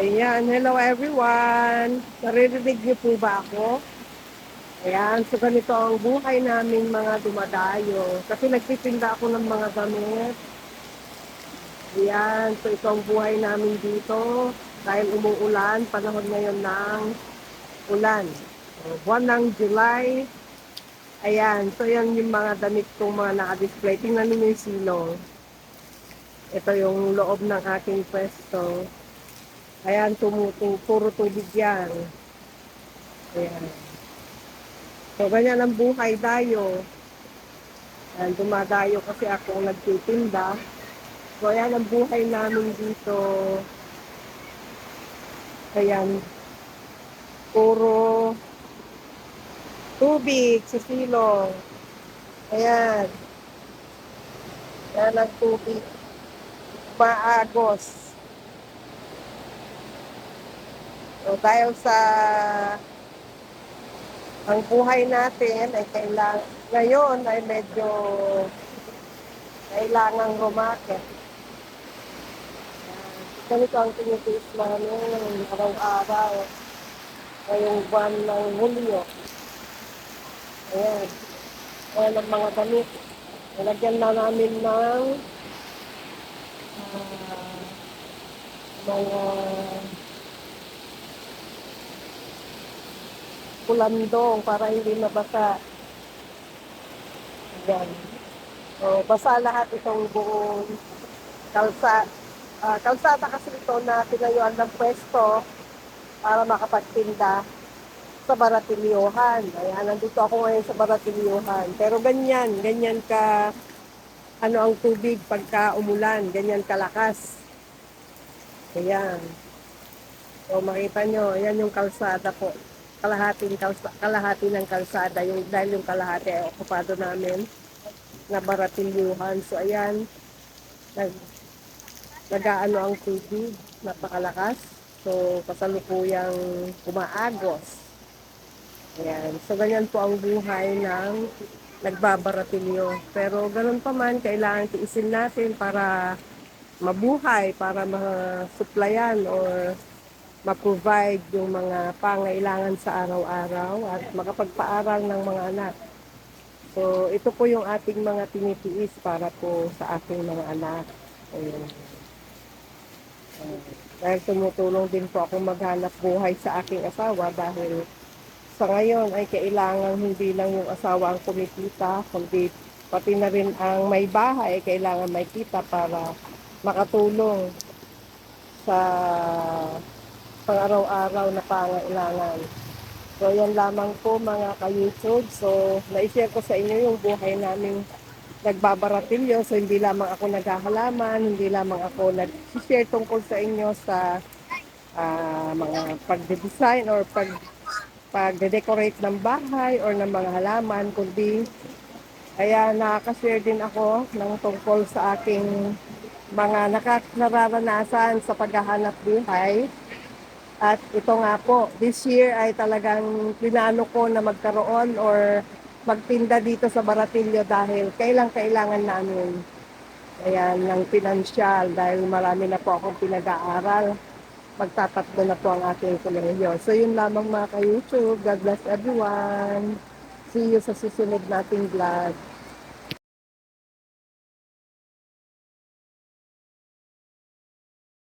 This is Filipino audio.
Ayan, hello everyone. Naririnig niyo po ba ako? Ayan, so ganito ang buhay naming mga dumadayo. Kasi nagtitinda ako ng mga damit. Ayan, so ito ang buhay namin dito. Dahil umuulan, panahon ngayon ng ulan. So, buwan ng July. Ayan, so yan yung mga damit kong mga naka-display. Tingnan niyo yung silong. Ito yung loob ng aking pwesto. Ayan, tumutu puro tubig yan. Ayan. So, ganyan ang buhay dayo. Ayan, dumadayo kasi ako nagtitinda. So, ayan ang buhay namin dito. Ayan. Puro tubig sa silong. Ayan. Ayan ang tubig. Maagos. So, dahil sa ang buhay natin ay kailangan, ngayon ay medyo kailangang rumakit. Ganito ang tinitiis namin araw-araw ngayong buwan ng Hulyo. Ayan. Ayan ang mga damit. Nalagyan na namin ng ah, mga kulandong para hindi mabasa. Ayan. So, basa lahat itong buong kalsa, ah, kalsada kasi ito na tinayuan ng pwesto para makapagtinda sa Baratilyohan. Ayan, nandito ako ngayon sa Baratilyohan. Pero ganyan, ganyan ka, ano ang tubig pagka umulan, ganyan kalakas. Ayan. So makita nyo, ayan yung kalsada po. Kalahating kalsa, kalahati ng kalsada, yung, dahil yung kalahati ay okupado namin na Baratilyohan. So ayan, nag, nag-aano ang tubig, napakalakas. So kasalukuyang umaagos. Ayan. So, ganyan po ang buhay ng nagbabaratilyo. Pero ganun pa man, kailangan tiisin natin para mabuhay, para ma-supplyan or ma-provide yung mga pangailangan sa araw-araw at makapagpaaral ng mga anak. So, ito po yung ating mga tinitiis para po sa ating mga anak. Ayan. Ayan. Dahil tumutulong din po ako maghanap buhay sa aking asawa dahil sa ngayon ay kailangan hindi lang yung asawa ang kumikita, kundi pati na rin ang may bahay kailangan may kita para makatulong sa pang-araw-araw na pangailangan. So, yan lamang po mga ka-YouTube. So, na-share ko sa inyo yung buhay namin nagbabaratilyo. So, hindi lamang ako naghahalaman, hindi lamang ako nag-share tungkol sa inyo sa ah, mga pagde-design or pag pag-decorate ng bahay or ng mga halaman, kundi kaya nakaka-share din ako ng tungkol sa aking mga nakat sa paghahanap buhay. At ito nga po, this year ay talagang pinano ko na magkaroon or magtinda dito sa Baratillo dahil kailang kailangan namin ayan, ng pinansyal dahil marami na po akong pinag-aaral magtatatlo na po ang aking kolehiyo. So yun lamang mga ka-YouTube. God bless everyone. See you sa susunod nating vlog.